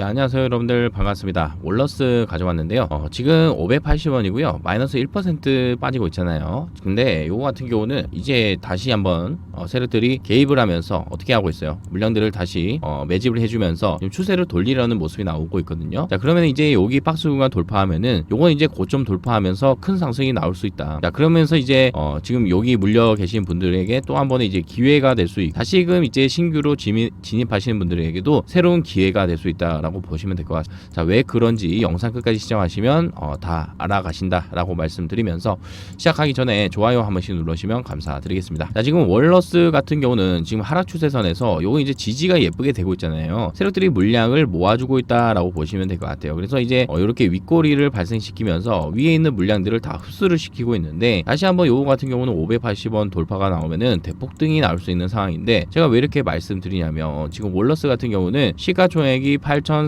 네, 안녕하세요 여러분들. 반갑습니다. 월러스 가져왔는데요. 어, 지금 580원이고요. 마이너스 1% 빠지고 있잖아요. 근데 요거 같은 경우는 이제 다시 한번 어, 세력들이 개입을 하면서 어떻게 하고 있어요? 물량들을 다시 어, 매집을 해주면서 추세를 돌리려는 모습이 나오고 있거든요. 자 그러면 이제 여기 박스 구간 돌파하면은 요건 이제 고점 돌파하면서 큰 상승이 나올 수 있다. 자 그러면서 이제 어, 지금 여기 물려 계신 분들에게 또 한 번의 이제 기회가 될 수 있 다시금 이제 신규로 진입, 진입하시는 분들에게도 새로운 기회가 될 수 있다 라고 보시면 될 것 같습니다. 자, 왜 그런지 영상 끝까지 시청하시면 어, 다 알아가신다 라고 말씀드리면서 시작하기 전에 좋아요 한 번씩 눌러주시면 감사드리겠습니다. 자, 지금 월러스 같은 경우는 지금 하락 추세선에서 요거 이제 지지가 예쁘게 되고 있잖아요. 세력들이 물량을 모아주고 있다라고 보시면 될 것 같아요. 그래서 이제 어, 이렇게 윗꼬리를 발생시키면서 위에 있는 물량들을 다 흡수를 시키고 있는데 다시 한번 요거 같은 경우는 580원 돌파가 나오면은 대폭등이 나올 수 있는 상황인데 제가 왜 이렇게 말씀드리냐면 지금 월러스 같은 경우는 시가총액이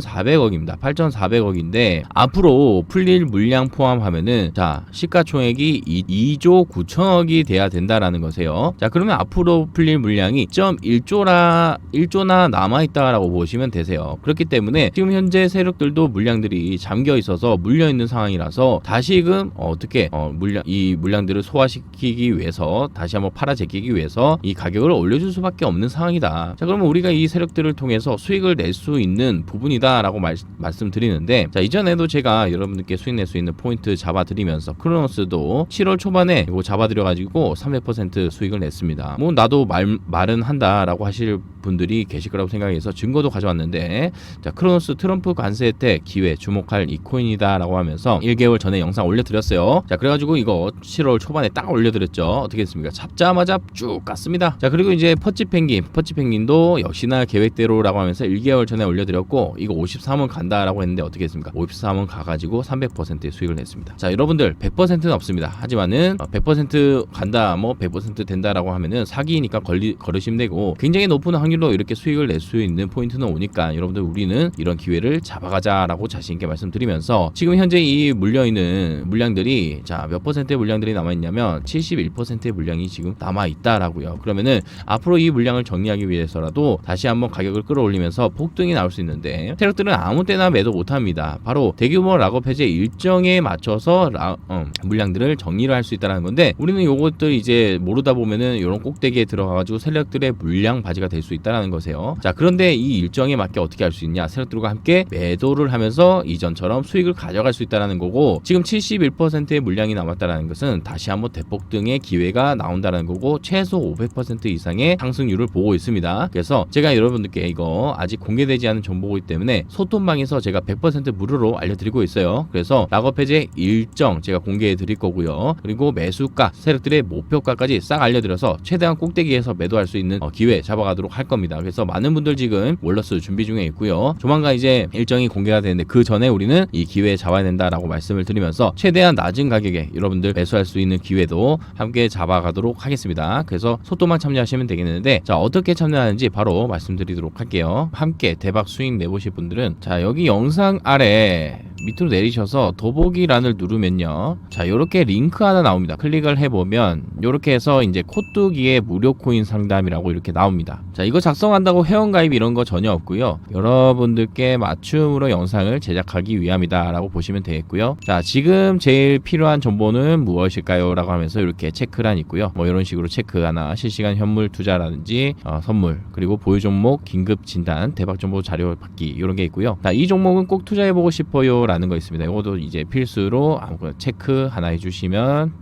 8,400억입니다. 8,400억인데 앞으로 풀릴 물량 포함하면은 자 시가총액이 2, 조 9천억이 돼야 된다라는 거세요. 자 그러면 앞으로 풀릴 물량이 1.1조라 1조나 남아 있다라고 보시면 되세요. 그렇기 때문에 지금 현재 세력들도 물량들이 잠겨 있어서 물려 있는 상황이라서 다시금 어, 어떻게 어, 물량 이 물량들을 소화시키기 위해서 다시 한번 팔아 제끼기 위해서 이 가격을 올려줄 수밖에 없는 상황이다. 자 그러면 우리가 이 세력들을 통해서 수익을 낼 수 있는 부분이 다라고 말, 말씀드리는데 자 이전에도 제가 여러분들께 수익 낼 수 있는 포인트 잡아드리면서 크로노스도 7월 초반에 이거 잡아드려가지고 300% 수익을 냈습니다. 뭐 나도 말 말은 한다라고 하실 분들이 계실 거라고 생각해서 증거도 가져왔는데 자 크로노스 트럼프 관세 혜택 기회 주목할 이 코인이다라고 하면서 1개월 전에 영상 올려드렸어요. 자 그래가지고 이거 7월 초반에 딱 올려드렸죠. 어떻게 했습니까? 잡자마자 쭉 갔습니다. 자 그리고 이제 퍼치 펭귄 퍼치 펭귄도 역시나 계획대로라고 하면서 1개월 전에 올려드렸고 이거 53원 간다라고 했는데 어떻게 했습니까? 53원 가가지고 300%의 수익을 냈습니다. 자 여러분들 100%는 없습니다. 하지만은 100% 간다 뭐 100% 된다라고 하면은 사기니까 걸리, 걸으시면 되고 굉장히 높은 확률 로 이렇게 수익을 낼 수 있는 포인트는 오니까 여러분들 우리는 이런 기회를 잡아가자라고 자신 있게 말씀드리면서 지금 현재 이 물려있는 물량들이 자 몇 퍼센트의 물량들이 남아있냐면 71%의 물량이 지금 남아있다라고요. 그러면은 앞으로 이 물량을 정리하기 위해서라도 다시 한번 가격을 끌어올리면서 폭등이 나올 수 있는데 세력들은 아무 때나 매도 못합니다. 바로 대규모 락업 해제 일정에 맞춰서 라, 어, 물량들을 정리를 할 수 있다는 건데 우리는 요것들 이제 모르다 보면은 이런 꼭대기에 들어가가지고 세력들의 물량 바지가 될 수 있다 는 거세요. 자 그런데 이 일정에 맞게 어떻게 할 수 있냐? 세력들과 함께 매도를 하면서 이전처럼 수익을 가져갈 수 있다는 거고 지금 71%의 물량이 남았다는 것은 다시 한번 대폭 등의 기회가 나온다는 거고 최소 500% 이상의 상승률을 보고 있습니다. 그래서 제가 여러분들께 이거 아직 공개되지 않은 정보이기 때문에 소통방에서 제가 100% 무료로 알려드리고 있어요. 그래서 락업 해제 일정 제가 공개해 드릴 거고요. 그리고 매수가 세력들의 목표가까지 싹 알려드려서 최대한 꼭대기에서 매도할 수 있는 어, 기회 잡아가도록 할 겁니다. 그래서 많은 분들 지금 월러스 준비 중에 있고요. 조만간 이제 일정이 공개가 되는데 그 전에 우리는 이 기회에 잡아야 된다라고 말씀을 드리면서 최대한 낮은 가격에 여러분들 매수할 수 있는 기회도 함께 잡아가도록 하겠습니다. 그래서 소통만 참여하시면 되겠는데 자 어떻게 참여하는지 바로 말씀드리도록 할게요. 함께 대박 수익 내보실 분들은 자 여기 영상 아래 밑으로 내리셔서 더보기란을 누르면요. 자, 요렇게 링크 하나 나옵니다. 클릭을 해보면 요렇게 해서 이제 코뚜기의 무료 코인 상담이라고 이렇게 나옵니다. 자, 이거 작성한다고 회원가입 이런 거 전혀 없고요. 여러분들께 맞춤으로 영상을 제작하기 위함이다 라고 보시면 되겠고요. 자, 지금 제일 필요한 정보는 무엇일까요? 라고 하면서 이렇게 체크란 있고요. 뭐 이런 식으로 체크 하나 실시간 현물 투자라든지 어, 선물 그리고 보유 종목 긴급 진단 대박 정보 자료 받기 이런 게 있고요. 자, 이 종목은 꼭 투자해보고 싶어요 라는 거 있습니다. 이것도 이제 필수로 아무거나 체크 하나 해주시면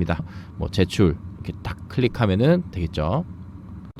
뭐 제출 이렇게 딱 클릭하면은 되겠죠.